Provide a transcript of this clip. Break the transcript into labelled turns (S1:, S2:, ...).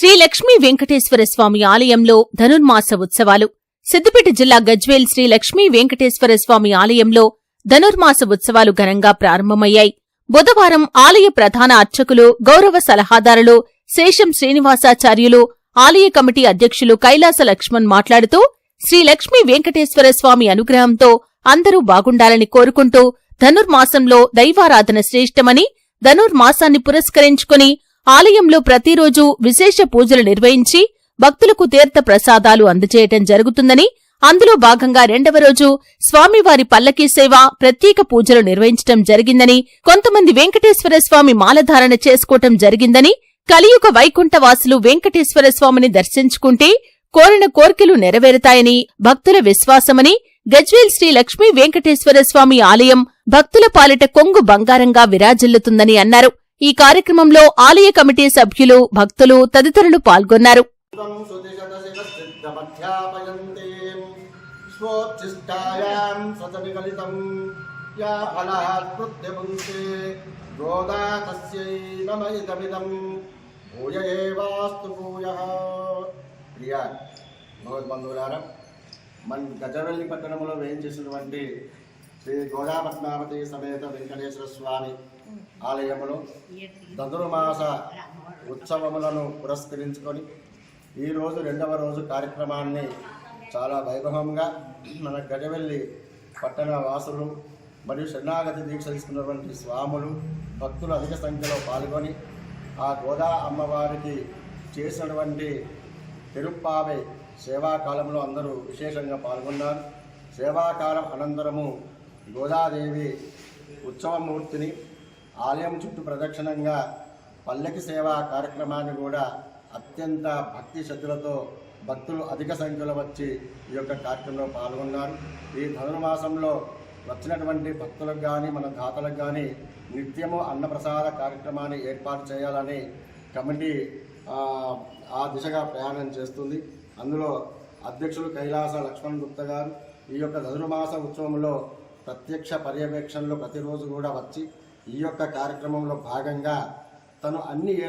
S1: శ్రీ లక్ష్మీ వెంకటేశ్వర స్వామి ఆలయంలో ధనుర్మాస ఉత్సవాలు. సిద్దిపేట జిల్లా గజ్వేల్ శ్రీ లక్ష్మీ వెంకటేశ్వర స్వామి ఆలయంలో ధనుర్మాస ఉత్సవాలు ఘనంగా ప్రారంభమయ్యాయి. బుధవారం ఆలయ ప్రధాన అర్చకులు గౌరవ సలహాదారులు శేషం శ్రీనివాసాచార్యులు ఆలయ కమిటీ అధ్యక్షులు కైలాస లక్ష్మణ్ మాట్లాడుతూ శ్రీ లక్ష్మీ వెంకటేశ్వర స్వామి అనుగ్రహంతో అందరూ బాగుండాలని కోరుకుంటూ ధనుర్మాసంలో దైవారాధన శ్రేష్టమని ధనుర్మాసాన్ని పురస్కరించుకుని ఆలయంలో ప్రతిరోజు విశేష పూజలు నిర్వహించి భక్తులకు తీర్థ ప్రసాదాలు అందజేయటం జరుగుతుందని అందులో భాగంగా రెండవ రోజు స్వామివారి పల్లకీ సేవ ప్రత్యేక పూజలు నిర్వహించటం జరిగిందని కొంతమంది వెంకటేశ్వర స్వామి మాలధారణ చేసుకోవటం జరిగిందని కలియుగ వైకుంఠవాసులు వెంకటేశ్వర స్వామిని దర్శించుకుంటే కోరిన కోర్కెలు నెరవేరుతాయని భక్తుల విశ్వాసమని గజ్వేల్ శ్రీ లక్ష్మీ వెంకటేశ్వర స్వామి ఆలయం భక్తుల పాలిట కొంగు బంగారంగా విరాజిల్లుతుందని అన్నారు. ఈ కార్యక్రమంలో ఆలయ కమిటీ సభ్యులు భక్తులు తదితరులు పాల్గొన్నారు.
S2: ప్రియ భగవద్బంధువులారా మన గజవెల్లి పట్టణంలో వేయించేసినటువంటి శ్రీ గోదా పద్మావతి సమేత వెంకటేశ్వర స్వామి ఆలయంలో ధనుర్మాస ఉత్సవములను పురస్కరించుకొని ఈరోజు రెండవ రోజు కార్యక్రమాన్ని చాలా వైభవంగా మన గజవెల్లి పట్టణ వాసులు మరియు శరణాగతి దీక్ష తీసుకున్నటువంటి స్వాములు భక్తులు అధిక సంఖ్యలో పాల్గొని ఆ గోదా అమ్మవారికి చేసినటువంటి తిరుప్పావై సేవాకాలంలో అందరూ విశేషంగా పాల్గొన్నారు. సేవాకాలం అనంతరము గోదాదేవి ఉత్సవమూర్తిని ఆలయం చుట్టూ ప్రదక్షిణంగా పల్లకి సేవా కార్యక్రమాన్ని కూడా అత్యంత భక్తి శ్రద్ధలతో భక్తులు అధిక సంఖ్యలో వచ్చి ఈ యొక్క కార్యక్రమంలో పాల్గొన్నారు. ఈ ధనుర్మాసంలో వచ్చినటువంటి భక్తులకు కానీ మన దాతలకు కానీ నిత్యము అన్నప్రసాద కార్యక్రమాన్ని ఏర్పాటు చేయాలని కమిటీ ఆ, ఆ దిశగా ప్రయాణం చేస్తుంది. అందులో అధ్యక్షులు కైలాస లక్ష్మణ్ గుప్తా గారు ఈ యొక్క ధనుర్మాస ఉత్సవంలో ప్రత్యక్ష పర్యవేక్షణలో ప్రతిరోజు కూడా వచ్చి ఈ యొక్క కార్యక్రమంలో భాగంగా తను అన్ని ఏర్పాట్లు